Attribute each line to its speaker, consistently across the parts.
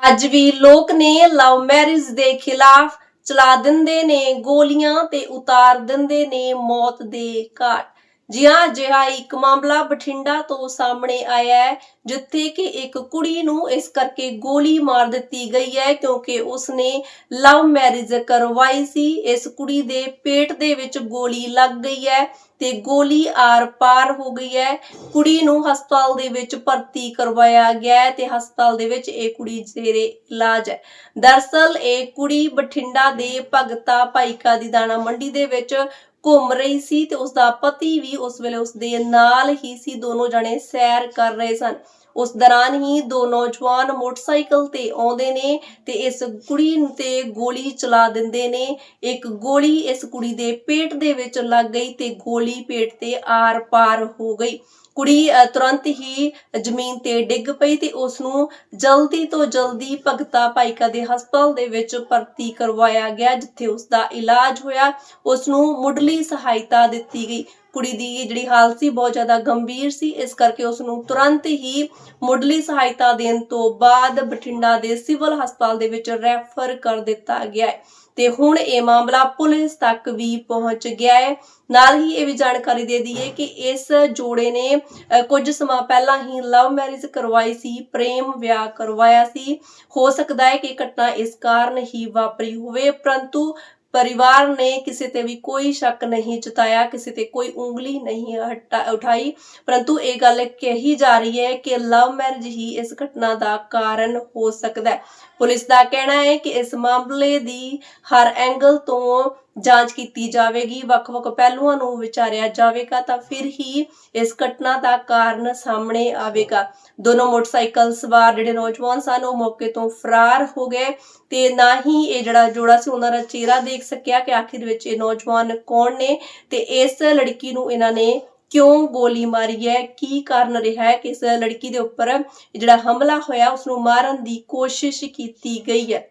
Speaker 1: ਅੱਜ ਵੀ ਲੋਕ ਨੇ ਲਵ ਮੈਰਿਜ ਦੇ ਖਿਲਾਫ ਚਲਾ ਦਿੰਦੇ ਨੇ ਗੋਲੀਆਂ ਤੇ ਉਤਾਰ ਦਿੰਦੇ ਨੇ ਮੌਤ ਦੇ ਘਾਟ। ਜੀ ਹਾਂ ਅਜਿਹਾ ਇੱਕ ਮਾਮਲਾ ਬਠਿੰਡਾ ਤੋਂ ਸਾਹਮਣੇ ਆਇਆ ਹੈ, ਜਿੱਥੇ ਕਿ ਇੱਕ ਕੁੜੀ ਨੂੰ ਇਸ ਕਰਕੇ ਗੋਲੀ ਮਾਰ ਦਿੱਤੀ ਗਈ ਹੈ ਕਿਉਂਕਿ ਉਸਨੇ ਲਵ ਮੈਰਿਜ ਕਰਵਾਈ ਸੀ। ਇਸ ਕੁੜੀ ਦੇ ਪੇਟ ਦੇ ਵਿੱਚ ਗੋਲੀ ਲੱਗ ਗਈ ਹੈ। ਤੇ ਗੋਲੀ ਆਰ ਪਾਰ ਹੋ ਗਈ ਹੈ। ਕੁੜੀ ਨੂੰ ਹਸਪਤਾਲ ਦੇ ਵਿੱਚ ਭਰਤੀ ਕਰਵਾਇਆ ਗਿਆ ਤੇ ਹਸਪਤਾਲ ਦੇ ਵਿੱਚ ਇਹ ਕੁੜੀ ਜ਼ੇਰੇ ਇਲਾਜ ਹੈ। ਦਰਸਲ ਇਹ ਕੁੜੀ ਬਠਿੰਡਾ ਦੇ ਭਗਤਾ ਭਾਈਕਾ ਦੀ ਦਾਣਾ ਮੰਡੀ ਦੇ ਵਿੱਚ ਘੁੰਮ ਰਹੀ ਸੀ ਤੇ ਉਸ ਦਾ ਪਤੀ ਵੀ ਉਸ ਵੇਲੇ ਉਸ ਦੇ ਨਾਲ ਹੀ ਸੀ। ਦੋਨੋਂ ਜਣੇ ਸੈਰ ਕਰ ਰਹੇ ਸਨ। ਉਸ ਦੌਰਾਨ ਹੀ ਦੋ ਨੌਜਵਾਨ ਮੋਟਰਸਾਈਕਲ ਤੇ ਆਉਂਦੇ ਨੇ ਤੇ ਇਸ ਕੁੜੀ ਤੇ ਗੋਲੀ ਚਲਾ ਦਿੰਦੇ ਨੇ। ਇੱਕ ਗੋਲੀ ਇਸ ਕੁੜੀ ਦੇ ਪੇਟ ਦੇ ਵਿੱਚ ਲੱਗ ਗਈ ਤੇ ਗੋਲੀ ਪੇਟ ਤੇ ਆਰ ਪਾਰ ਹੋ ਗਈ। ਕੁੜੀ ਤੁਰੰਤ ਹੀ ਜ਼ਮੀਨ ਤੇ ਡਿੱਗ ਪਈ ਤੇ ਉਸ ਨੂੰ ਜਲਦੀ ਤੋਂ ਜਲਦੀ ਭਗਤਾ ਭਾਈਕਾ ਦੇ ਹਸਪਤਾਲ ਦੇ ਵਿੱਚ ਭਰਤੀ ਕਰਵਾਇਆ ਗਿਆ, ਜਿੱਥੇ ਉਸ ਦਾ ਇਲਾਜ ਹੋਇਆ। ਉਸ ਨੂੰ ਮੁੱਢਲੀ ਸਹਾਇਤਾ ਦਿੱਤੀ ਗਈ। ਕੁੜੀ ਦੀ ਜਿਹੜੀ ਹਾਲਤ ਸੀ ਬਹੁਤ ਜ਼ਿਆਦਾ ਗੰਭੀਰ ਸੀ। ਇਸ ਕਰਕੇ ਉਸ ਨੂੰ ਤੁਰੰਤ ਹੀ ਮੁੱਢਲੀ ਸਹਾਇਤਾ ਦੇਣ ਤੋਂ ਬਾਅਦ ਬਠਿੰਡਾ ਦੇ ਸਿਵਲ ਹਸਪਤਾਲ ਦੇ ਵਿੱਚ ਰੈਫਰ ਕਰ ਦਿੱਤਾ ਗਿਆ ਹੈ। ਤੇ ਹੁਣ ਇਹ ਮਾਮਲਾ ਪੁਲਿਸ ਤੱਕ ਵੀ ਪਹੁੰਚ ਗਿਆ ਹੈ। ਨਾਲ ਹੀ ਇਹ ਵੀ ਜਾਣਕਾਰੀ ਦੇ ਦਈਏ ਕਿ ਇਸ ਜੋੜੇ ਨੇ ਅ, ਕੁਝ ਸਮਾਂ ਪਹਿਲਾਂ ਹੀ ਲਵ ਮੈਰਿਜ ਕਰਵਾਈ ਸੀ ਪ੍ਰੇਮ ਵਿਆਹ ਕਰਵਾਇਆ ਸੀ। ਹੋ ਸਕਦਾ ਹੈ ਕਿ ਘਟਨਾ ਇਸ ਕਾਰਨ ਹੀ ਵਾਪਰੀ ਹੋਵੇ ਪਰੰਤੂ ਪਰਿਵਾਰ ਨੇ ਕਿਸੇ ਤੇ ਵੀ ਕੋਈ ਸ਼ੱਕ ਨਹੀਂ ਜਤਾਇਆ, ਕਿਸੇ ਤੇ ਕੋਈ ਉਂਗਲੀ ਨਹੀਂ ਉਠਾਈ। ਪਰੰਤੂ ਇਹ ਗੱਲ ਕਹੀ ਜਾ ਰਹੀ ਹੈ ਕਿ ਲਵ ਮੈਰਿਜ ਹੀ ਇਸ ਘਟਨਾ ਦਾ ਕਾਰਨ ਹੋ ਸਕਦਾ ਹੈ। ਪੁਲਿਸ ਦਾ ਕਹਿਣਾ ਹੈ ਕਿ ਇਸ ਮਾਮਲੇ ਦੀ ਹਰ ਐਂਗਲ ਤੋਂ ਜਾਂਚ ਕੀਤੀ ਜਾਵੇਗੀ, ਵੱਖ-ਵੱਖ ਪਹਿਲੂਆਂ ਨੂੰ ਵਿਚਾਰਿਆ ਜਾਵੇਗਾ ਤਾਂ ਫਿਰ ਹੀ ਇਸ ਘਟਨਾ ਦਾ ਕਾਰਨ ਸਾਹਮਣੇ ਆਵੇਗਾ। ਦੋਨੋਂ ਮੋਟਰਸਾਈਕਲ ਸਵਾਰ ਜਿਹੜੇ ਨੌਜਵਾਨ ਸਨ, ਉਹ ਮੌਕੇ ਤੋਂ ਫਰਾਰ ਹੋ ਗਏ ਤੇ ਨਾ ਹੀ ਇਹ ਜਿਹੜਾ ਜੋੜਾ ਸੀ, ਉਹਨਾਂ ਦਾ ਚਿਹਰਾ ਦੇਖ ਸਕਿਆ ਕਿ ਆਖਿਰ ਵਿੱਚ ਇਹ ਨੌਜਵਾਨ ਕੌਣ ਨੇ ਤੇ ਇਸ ਲੜਕੀ ਨੂੰ ਇਹਨਾਂ ਨੇ ਕਿਉਂ ਗੋਲੀ ਮਾਰੀ ਹੈ? ਕੀ ਕਾਰਨ ਰਿਹਾ ਹੈ ਕਿ ਇਸ ਲੜਕੀ ਦੇ ਉੱਪਰ ਜਿਹੜਾ ਹਮਲਾ ਹੋਇਆ ਉਸ ਨੂੰ ਮਾਰਨ ਦੀ ਕੋਸ਼ਿਸ਼ ਕੀਤੀ ਗਈ ਹੈ?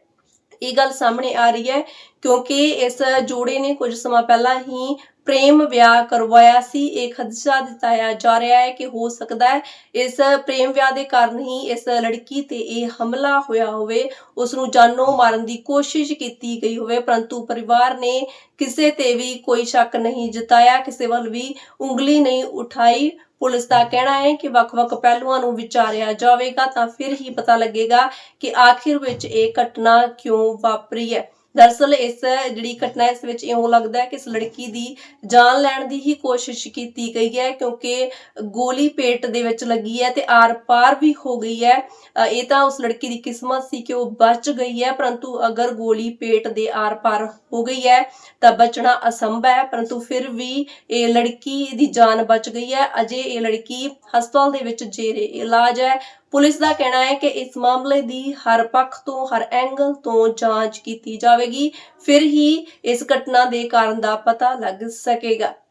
Speaker 1: ਇਹ ਗੱਲ ਸਾਹਮਣੇ ਆ ਰਹੀ ਹੈ ਕਿਉਂਕਿ ਇਸ ਜੋੜੇ ਨੇ ਕੁਝ ਸਮਾਂ ਪਹਿਲਾਂ ਹੀ ਪ੍ਰੇਮ ਵਿਆਹ ਕਰਵਾਇਆ ਸੀ, ਇਹ ਖਦਸ਼ਾ ਜਤਾਇਆ ਜਾ ਰਿਹਾ ਹੈ ਕਿ ਹੋ ਸਕਦਾ ਹੈ ਇਸ ਪ੍ਰੇਮ ਵਿਆਹ ਦੇ ਕਾਰਨ ਹੀ ਇਸ ਲੜਕੀ ਤੇ ਇਹ ਹਮਲਾ ਹੋਇਆ ਹੋਵੇ ਉਸ ਨੂੰ ਜਾਨੋਂ ਮਾਰਨ ਦੀ ਕੋਸ਼ਿਸ਼ ਕੀਤੀ ਗਈ ਹੋਵੇ, ਪਰੰਤੂ ਪਰਿਵਾਰ ਨੇ ਕਿਸੇ ਤੇ ਵੀ ਕੋਈ ਸ਼ੱਕ ਨਹੀਂ ਜਤਾਇਆ, ਕਿਸੇ ਵੱਲ ਵੀ ਉਂਗਲੀ ਨਹੀਂ ਉਠਾਈ। ਪੁਲਿਸ ਦਾ ਕਹਿਣਾ ਹੈ ਕਿ ਵੱਖ-ਵੱਖ ਪਹਿਲੂਆਂ ਨੂੰ ਵਿਚਾਰਿਆ ਜਾਵੇਗਾ ਤਾਂ ਫਿਰ ਹੀ ਪਤਾ ਲੱਗੇਗਾ ਕਿ ਆਖਿਰ ਵਿੱਚ ਇਹ ਘਟਨਾ ਕਿਉਂ ਵਾਪਰੀ ਹੈ। ਦਰਅਸਲ ਇਸ ਜਿਹੜੀ ਘਟਨਾ ਇਸ ਵਿੱਚ ਇਉਂ ਲੱਗਦਾ ਹੈ ਕਿ ਇਸ ਲੜਕੀ ਦੀ ਜਾਨ ਲੈਣ ਦੀ ਹੀ ਕੋਸ਼ਿਸ਼ ਕੀਤੀ ਗਈ ਹੈ ਕਿਉਂਕਿ ਗੋਲੀ ਪੇਟ ਦੇ ਵਿੱਚ ਲੱਗੀ ਹੈ ਤੇ ਆਰ-ਪਾਰ ਵੀ ਹੋ ਗਈ ਹੈ। ਇਹ ਤਾਂ ਉਸ ਲੜਕੀ ਦੀ ਕਿਸਮਤ ਸੀ ਕਿ ਉਹ ਬਚ ਗਈ ਹੈ, ਪਰੰਤੂ ਅਗਰ ਗੋਲੀ ਪੇਟ ਦੇ ਆਰ-ਪਾਰ ਹੋ ਗਈ ਹੈ ਤਾਂ ਬਚਣਾ ਅਸੰਭਵ ਹੈ, ਪਰੰਤੂ ਫਿਰ ਵੀ ਇਹ ਲੜਕੀ ਦੀ ਜਾਨ ਬਚ ਗਈ ਹੈ। ਅਜੇ ਇਹ ਲੜਕੀ ਹਸਪਤਾਲ ਦੇ ਵਿੱਚ ਜੇਰੇ ਇਲਾਜ ਹੈ। ਪੁਲਿਸ ਦਾ ਕਹਿਣਾ ਹੈ ਕਿ ਇਸ ਮਾਮਲੇ ਦੀ ਹਰ ਪੱਖ ਤੋਂ, ਹਰ ਐਂਗਲ ਤੋਂ ਜਾਂਚ ਕੀਤੀ ਜਾਵੇ। ਜਾਵੇਗੀ ਫਿਰ ਹੀ ਇਸ ਘਟਨਾ ਦੇ ਕਾਰਨ ਦਾ ਪਤਾ ਲੱਗ ਸਕੇਗਾ।